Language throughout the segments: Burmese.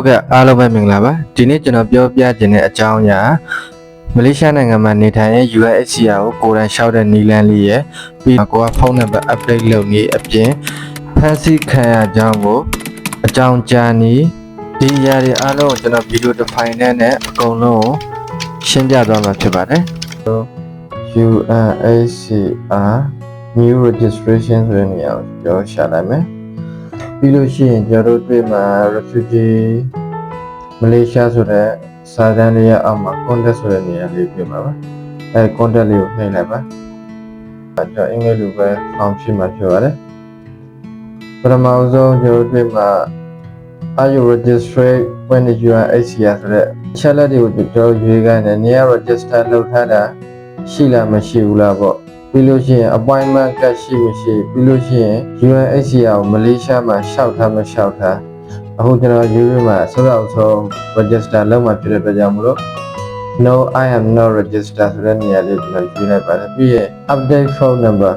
ဟုတ်ကဲ့အားလုံးပဲမင်္ဂလာပါဒီနေ့ကျွန်တော်ပြောပြခြင်းတဲ့အကြောင်းအရာမလေးရှားနိုင်ငံမှာနေထိုင်တဲ့ UNHCR ကိုကိုယ်တိုင်လျှောက်တဲ့နီလန်းလေးရယ်ပြီးတော့ကိုကဖုန်းနံပါတ် update လုပ်နေအပြင်ဖန်ဆီးခံရကြောင်းကိုအကြောင်းကြားနေဒီအရာတွေအားလုံးကိုကျွန်တော်ဗီဒီယိုတစ်ဖိုင်နဲ့နဲ့အကုန်လုံးကိုရှင်းပြသွားမှာဖြစ်ပါတယ် UNHCR new registration ဆိုတဲ့နေရာကိုပြောရှာလိုက်မယ် ပြီးလို့ရှိရင်ကျွန်တော်တို့တွေ့မှာ refugee မလေးရှားဆိုတဲ့စာတန်းလေးရအောက်မှာ contact ဆိုတဲ့နေရာလေးတွေ့မှာပါအဲ contact လေးကိုနှိပ်လိုက်ပါအဲကျွန်တော်အင်္ဂလိပ်လိုပဲ form ဖြစ်မှာဖြစ်ပါတယ်ပထမဆုံးကျွန်တော်တို့တွေ့မှာ are you registered when you are HCR ဆိုတဲ့ချက်လက်တွေကိုကျွန်တော်ရွေးခိုင်းတယ်နေရာ register လုပ်ထားတာရှိလားမရှိဘူးလားပေါ့ ပြီးလို့ရှိရင် appointment ကတ်ရှိမရှိပြီးလို့ရှိရင် UNHCR ကိုမလေးရှားမှာရှောက်ထားမရှောက်ထားအခုကျွန်တော်ယူရမှာဆိုတော့ဆို register လုပ်မှဖြစ်တဲ့အတွက်ကြောင့်မလို့ no i am not register ဆိုတဲ့နေရာလေးကျွန်တော်ယူလိုက်ပါတယ်ပြီးရင် update phone number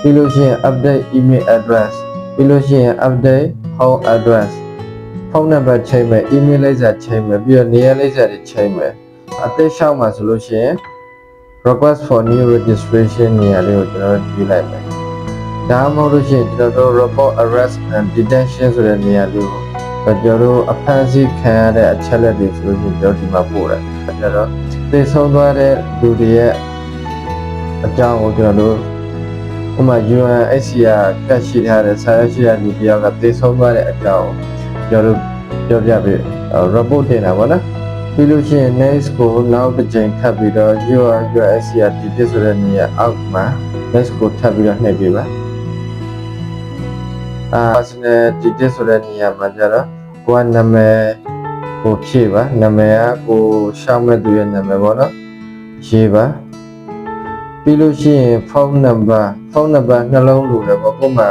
ပြီးလို့ရှိရင် update email address ပြီးလို့ရှိရင် update home address ဖုန်းနံပါတ်ချိန်မယ် email လိပ်စာချိန်မယ်ပြီးတော့နေရာလိပ်စာတွေချိန်မယ်အသက်ရှောက်မှာဆိုလို့ရှိရင် request for new registration နေရာလေးကိုကျွန်တော်ကြည့်လိုက်မယ်ဒါမှမဟုတ်လို့ရှိရင်ကျွန်တော်တို့ report arrest and detention ဆိုတဲ့နေရာလေးကိုကျွန်တော်တို့အဖမ်းဆီးခံရတဲ့အချက်လက်တွေဆိုလို့ရှိရင်ကျွန်တော်ဒီမှာပို့တယ်ကျွန်တော်သိဆုံးသွားတဲ့လူတွေရဲ့အကြောင်းကိုကျွန်တော်တို့ဥပမာ UNHCR ကတ်ရှိထားတဲ့ဆာရရှိတဲ့လူတယောက်ကသိဆုံးသွားတဲ့အကြောင်းကိုကျွန်တော်တို့ပြောပြပေး report တင်တာပေါ့နော် ပြီးလို့ရှိရင် next ကိုနောက်တစ်ချိန်ထပ်ပြီးတော့ your your SCR detail ဆိုတဲ့နေရာအောက်မှာ next ကိုထပ်ပြီးတော့နှိပ်ပေးပါအာ personal detail ဆိုတဲ့နေရာမှာကျတော့ကိုကနာမည်ကိုဖြည့်ပါနာမည်ကကိုရှောင်းမဲ့သူရဲ့နာမည်ပေါ့နော်ရေးပါပြီးလို့ရှိရင် phone number phone number နှလုံးလိုတယ်ပေါ့ကို့မှာ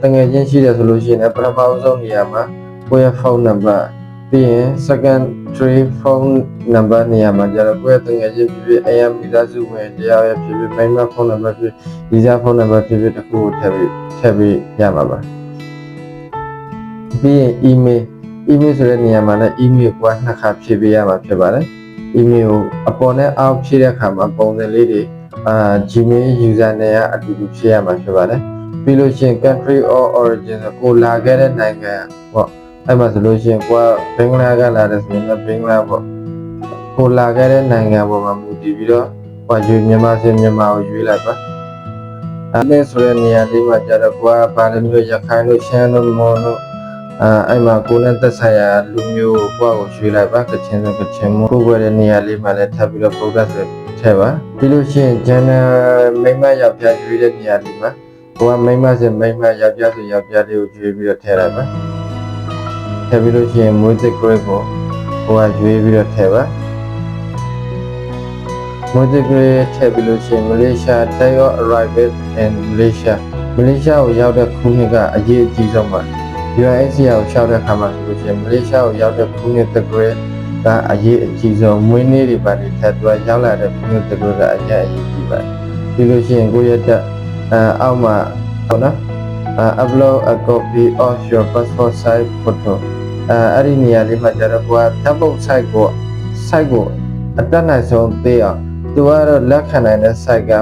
တငယ်ချင်းရှိတယ်ဆိုလို့ရှိရင်လည်းပထမဆုံးနေရာမှာကိုယ့်ရဲ့ phone number ပြီး ရင် second three phone number နေရာမှာကျတော့ကိုယ့်ရဲ့တငယ်ချင်းဖြစ်ဖြစ် AM မိသားစုဝင်တရားရဲ့ဖြစ်ဖြစ်မိန်းမဖုန်းနံပါတ်ဖြစ်ဗီဇဖုန်းနံပါတ်ဖြစ်ဖြစ်တစ်ခုကိုထည့်ပြီးထည့်ပြီးရမှာပါပြီးရင် email email ဆိုတဲ့နေရာမှာလည်း email ကိုနှစ်ခါဖြည့်ပေးရမှာဖြစ်ပါတယ် email ကိုအပေါ်နဲ့အောက်ဖြည့်တဲ့အခါမှာပုံစံလေးတွေအာ Gmail user နဲ့အတူတူဖြည့်ရမှာဖြစ်ပါတယ်ပြီးလို့ရှိရင် country or origin ဆိုကိုလာခဲ့တဲ့နိုင်ငံပေါ့ အဲ့မှာဆိုလို့ရှိရင်ကိုကဘင်္ဂလားကလာတယ်ဆိုရင်လည်းဘင်္ဂလားပေါ့ကိုလာခဲ့တဲ့နိုင်ငံပေါ်မှာမူတည်ပြီးတော့ဟိုရွေမြန်မာစင်မြန်မာကိုရွေးလိုက်ပါအဲ့ဒါဆိုတဲ့နေရာလေးမှာကျတော့ကိုကဗာလိုမျိုးရခိုင်လို့ရှမ်းလို့မော်လို့အဲအဲ့မှာကိုနဲ့သက်ဆိုင်ရာလူမျိုးကိုကိုယ့်ကိုရွှေ့လိုက်ပါကချင်ဆိုကချင်မို့ကိုယ်ွယ်တဲ့နေရာလေးမှာလည်းထပ်ပြီးတော့ focus ဆိုထည့်ပါပြီးလို့ရှိရင် channel မိမ့်မယောက်ျားရွှေ့တဲ့နေရာလေးမှာကိုကမိမ့်မဆိုမိမ့်မယောက်ျားဆိုယောက်ျားလေးကိုရွှေ့ပြီးတော့ထည့်လိုက်ပါ ထည့်ပြီးလို့ရှိရင်မွေးသစ် grade ကိုကိုကရွှေ့ပြီးတော့ထည့်ပါမွေးသစ် grade ထည့်ပြီးလို့ရှိရင် Malaysia day of arrival in Malaysia မလေးရှားကိုရောက်တဲ့ခုနှစ်ကအရေးအကြီးဆုံးပါ UNHCR ကိုရှောက်တဲ့ခါမှာဆိုလို့ရှိရင်မလေးရှားကိုရောက်တဲ့ခုနှစ်တက်ကလေးကအရေးအကြီးဆုံးမွေးနေ့တွေပါနေထပ်သွားရောက်လာတဲ့ခုနှစ်တက်ကလေးကအရေးအရေးကြီးပါတယ်ပြီးလို့ရှိရင်ကိုယ့်ရဲ့တက်အဲအောက်မှာဟုတ်နော်အဲ upload a copy of your passport size photo အဲအဲ့ဒီနေရာလေးမှာကျတော့ကိုကဓာတ်ပုံ site ကို site ကိုအတက်နိုင်ဆုံးသေးအောင်သူကတော့လက်ခံနိုင်တဲ့ site က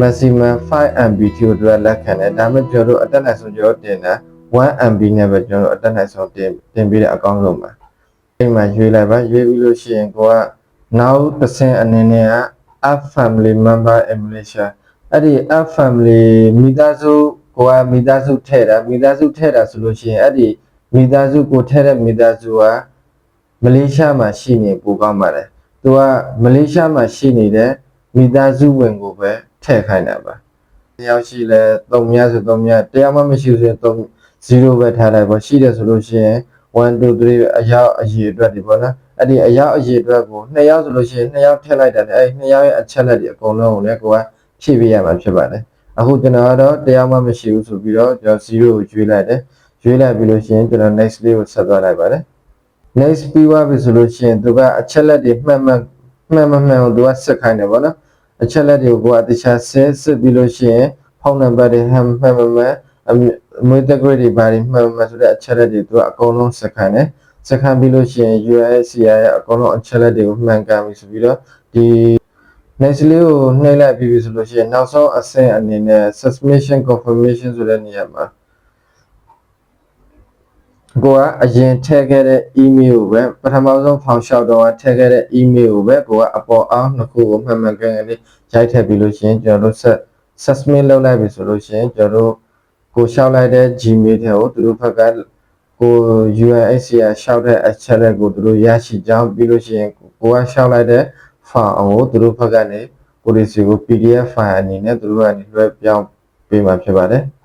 maximum 5 MB ကိုသူကလက်ခံတယ်ဒါပေမဲ့ကျွန်တော်တို့အတက်နိုင်ဆုံးကျွန်တော်တင်တာ 1MB နဲ့ပဲကျွန်တော်တို့အတက်နိုင်ဆုံးတင်တင်ပြီးတဲ့အကောင်းဆုံးပါအဲ့မှာရွေးလိုက်ပါရွေးပြီးလို့ရှိရင်ကိုကနောက်တစ်ဆင့်အနေနဲ့က app family member in Malaysia အဲ့ဒီ app family မိသားစုကိုကမိသားစုထည့်တာမိသားစုထည့်တာဆိုလို့ရှိရင်အဲ့ဒီ မိသားစုကိုထည့်တဲ့မိသားစုကမလေးရှားမှာရှိနေပိုကောင်းပါတယ်သူကမလေးရှားမှာရှိနေတဲ့မိသားစုဝင်ကိုပဲထည့်ခိုင်းတာပါတယောက်ရှိလဲ3မြတ်ဆို3မြတ်တယောက်မှမရှိဆိုရင်3 0ပဲထားလိုက်ပေါ့ရှိတယ်ဆိုလို့ရှိရင်1 2 3အရောက်အရေအတွက်တွေပေါ့နော်အဲ့ဒီအရောက်အရေအတွက်ကို2ယောက်ဆိုလို့ရှိရင်2ယောက်ထည့်လိုက်တယ်အဲ့2ယောက်ရဲ့အချက်လက်တွေအကုန်လုံးကိုလည်းကိုကဖြည့်ပေးရမှာဖြစ်ပါတယ်အခုကျွန်တော်ကတော့တရားမှမရှိဘူးဆိုပြီးတော့ကျွန်တော်0ကိုရွေးလိုက်တယ် ရွေးလိုက်ပြီးလို့ရှိရင်ကျွန်တော် next လေးကိုဆက်သွားလိုက်ပါတယ် next ပြီးသွားပြီဆိုလို့ရှိရင်သူကအချက်လက်တွေမှတ်မှတ်မှတ်မှတ်မှန်ကိုသူကဆက်ခိုင်းတယ်ပေါ့နော်အချက်လက်တွေကိုကိုကတခြားဆက်ဆက်ပြီးလို့ရှိရင်ဖုန်းနံပါတ်တွေဟမ်မှတ်မှတ်မှန်အမွေးတက်ဂရိတ်တွေဘာတွေမှန်မှန်ဆိုတဲ့အချက်လက်တွေသူကအကုန်လုံးစက်ခိုင်းတယ်စကန်ပြီးလို့ရှိရင် UNHCR ရဲ့အကုန်လုံးအချက်လက်တွေကိုမှန်ကန်ပြီဆိုပြီးတော့ဒီ next လေးကိုနှိပ်လိုက်ပြီးပြီဆိုလို့ရှိရင်နောက်ဆုံးအဆင့်အနေနဲ့ submission confirmation ဆိုတဲ့နေရာမှာ ကိုကအရင်ထည့်ခဲ့တဲ့ email ကိုပဲပထမဆုံးဖောင်လျှောက်တော့ထည့်ခဲ့တဲ့ email ကိုပဲကိုကအပေါ်အောင်နှစ်ခုကိုမှန်မှန်ကန်ကန်လေးရိုက်ထည့်ပြီးလို့ရှိရင်ကျွန်တော်တို့ set submit လုပ်လိုက်ပြီဆိုလို့ရှိရင်ကျွန်တော်တို့ကိုလျှောက်လိုက်တဲ့ Gmail ထဲကိုသူတို့ဘက်ကကို UNHCR လျှောက်တဲ့အချက်လက်ကိုသူတို့ရရှိကြောင်းပြီးလို့ရှိရင်ကိုကလျှောက်လိုက်တဲ့ file အောင်ကိုသူတို့ဘက်ကနေကိုရီစီကို PDF file အနေနဲ့သူတို့ကနေလွှဲပြောင်းပေးမှာဖြစ်ပါတယ်။